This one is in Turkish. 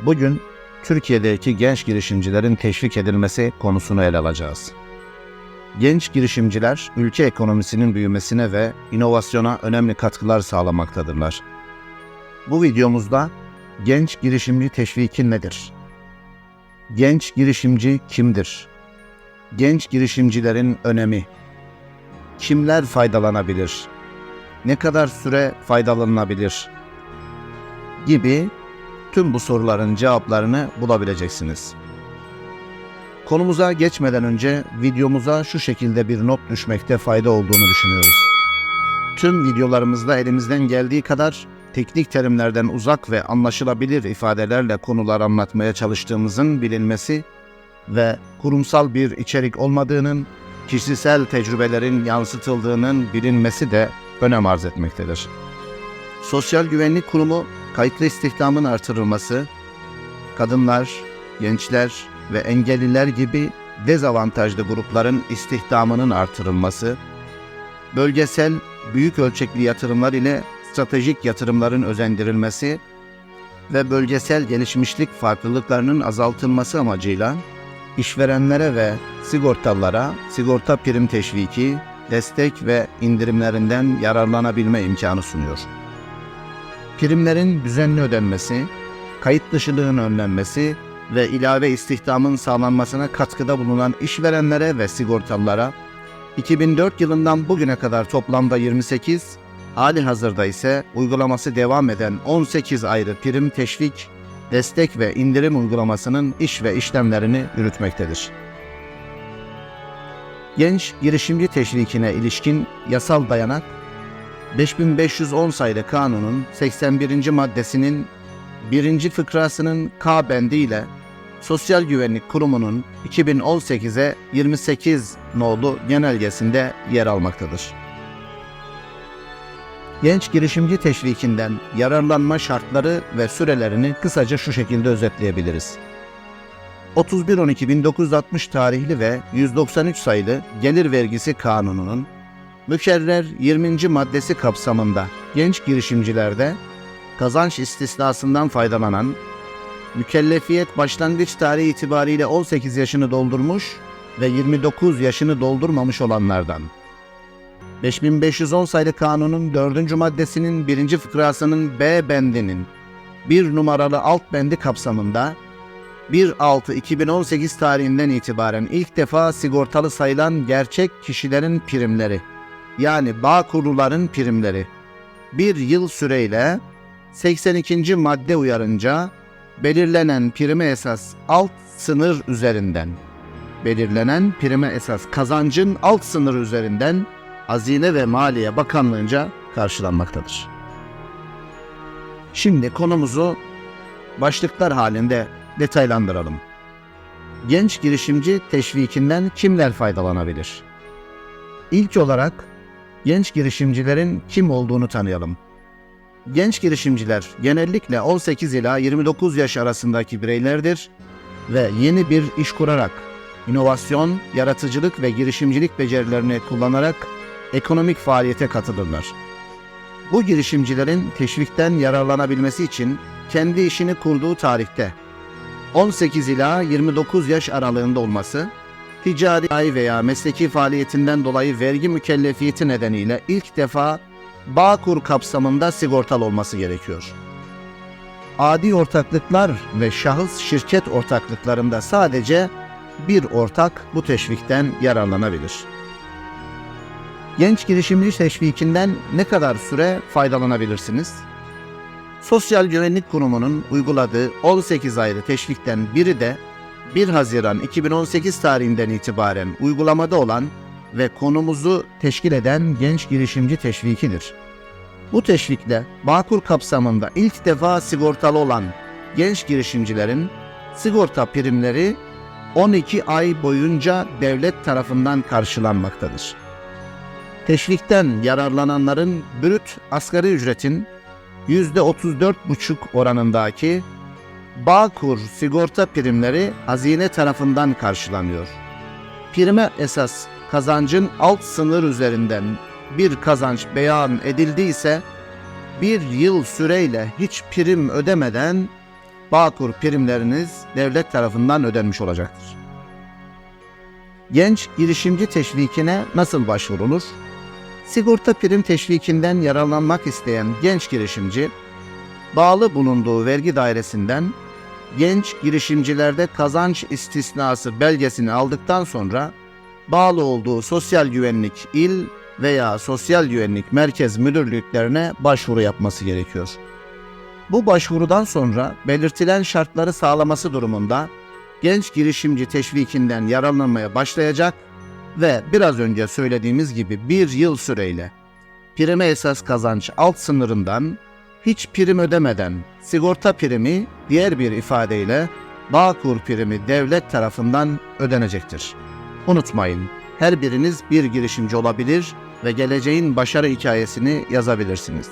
Bugün Türkiye'deki genç girişimcilerin teşvik edilmesi konusunu ele alacağız. Genç girişimciler ülke ekonomisinin büyümesine ve inovasyona önemli katkılar sağlamaktadırlar. Bu videomuzda genç girişimci teşviki nedir? Genç girişimci kimdir? Genç girişimcilerin önemi. Kimler faydalanabilir? Ne kadar süre faydalanılabilir? Gibi tüm bu soruların cevaplarını bulabileceksiniz. Konumuza geçmeden önce videomuza şu şekilde bir not düşmekte fayda olduğunu düşünüyoruz. Tüm videolarımızda elimizden geldiği kadar teknik terimlerden uzak ve anlaşılabilir ifadelerle konular anlatmaya çalıştığımızın bilinmesi ve kurumsal bir içerik olmadığının, kişisel tecrübelerin yansıtıldığının bilinmesi de önem arz etmektedir. Sosyal Güvenlik Kurumu kayıtlı istihdamın artırılması, kadınlar, gençler ve engelliler gibi dezavantajlı grupların istihdamının artırılması, bölgesel büyük ölçekli yatırımlar ile stratejik yatırımların özendirilmesi ve bölgesel gelişmişlik farklılıklarının azaltılması amacıyla işverenlere ve sigortalılara sigorta prim teşviki, destek ve indirimlerinden yararlanabilme imkanı sunuyor. Primlerin düzenli ödenmesi, kayıt dışılığın önlenmesi ve ilave istihdamın sağlanmasına katkıda bulunan işverenlere ve sigortalılara 2004 yılından bugüne kadar toplamda 28, hali hazırda ise uygulaması devam eden 18 ayrı prim teşvik, destek ve indirim uygulamasının iş ve işlemlerini yürütmektedir. Genç girişimci teşvikine ilişkin yasal dayanak 5510 sayılı kanunun 81. maddesinin 1. fıkrasının K bendi ile Sosyal Güvenlik Kurumu'nun 2018'e 28 nolu genelgesinde yer almaktadır. Genç girişimci teşvikinden yararlanma şartları ve sürelerini kısaca şu şekilde özetleyebiliriz. 31.12.1960 tarihli ve 193 sayılı Gelir Vergisi Kanunu'nun mükerrer 20. maddesi kapsamında genç girişimcilerde kazanç istisnasından faydalanan, mükellefiyet başlangıç tarihi itibariyle 18 yaşını doldurmuş ve 29 yaşını doldurmamış olanlardan, 5510 sayılı kanunun 4. maddesinin 1. fıkrasının B bendinin 1 numaralı alt bendi kapsamında 1.6.2018 tarihinden itibaren ilk defa sigortalı sayılan gerçek kişilerin primleri yani bağ kuruluların primleri bir yıl süreyle 82. madde uyarınca belirlenen prime esas alt sınır üzerinden belirlenen prime esas kazancın alt sınırı üzerinden Hazine ve Maliye Bakanlığı'nca karşılanmaktadır. Şimdi konumuzu başlıklar halinde detaylandıralım. Genç girişimci teşvikinden kimler faydalanabilir? İlk olarak genç girişimcilerin kim olduğunu tanıyalım. Genç girişimciler genellikle 18 ila 29 yaş arasındaki bireylerdir ve yeni bir iş kurarak inovasyon, yaratıcılık ve girişimcilik becerilerini kullanarak ekonomik faaliyete katılırlar. Bu girişimcilerin teşvikten yararlanabilmesi için kendi işini kurduğu tarihte 18 ila 29 yaş aralığında olması, ticari veya mesleki faaliyetinden dolayı vergi mükellefiyeti nedeniyle ilk defa Bağkur kapsamında sigortalı olması gerekiyor. Adi ortaklıklar ve şahıs şirket ortaklıklarında sadece bir ortak bu teşvikten yararlanabilir. Genç girişimci teşvikinden ne kadar süre faydalanabilirsiniz? Sosyal Güvenlik Kurumu'nun uyguladığı 18 ayrı teşvikten biri de 1 Haziran 2018 tarihinden itibaren uygulamada olan ve konumuzu teşkil eden genç girişimci teşvikidir. Bu teşvikle Bağkur kapsamında ilk defa sigortalı olan genç girişimcilerin sigorta primleri 12 ay boyunca devlet tarafından karşılanmaktadır. Teşvikten yararlananların brüt asgari ücretin %34,5 oranındaki Bağkur sigorta primleri hazine tarafından karşılanıyor. Prime esas kazancın alt sınır üzerinden bir kazanç beyan edildiyse bir yıl süreyle hiç prim ödemeden Bağkur primleriniz devlet tarafından ödenmiş olacaktır. Genç girişimci teşvikine nasıl başvurulur? Sigorta prim teşvikinden yararlanmak isteyen genç girişimci, bağlı bulunduğu vergi dairesinden genç girişimcilerde kazanç istisnası belgesini aldıktan sonra bağlı olduğu sosyal güvenlik il veya sosyal güvenlik merkez müdürlüklerine başvuru yapması gerekiyor. Bu başvurudan sonra belirtilen şartları sağlaması durumunda genç girişimci teşvikinden yararlanmaya başlayacak ve biraz önce söylediğimiz gibi bir yıl süreyle prime esas kazanç alt sınırından hiç prim ödemeden sigorta primi diğer bir ifadeyle Bağkur primi devlet tarafından ödenecektir. Unutmayın, her biriniz bir girişimci olabilir ve geleceğin başarı hikayesini yazabilirsiniz.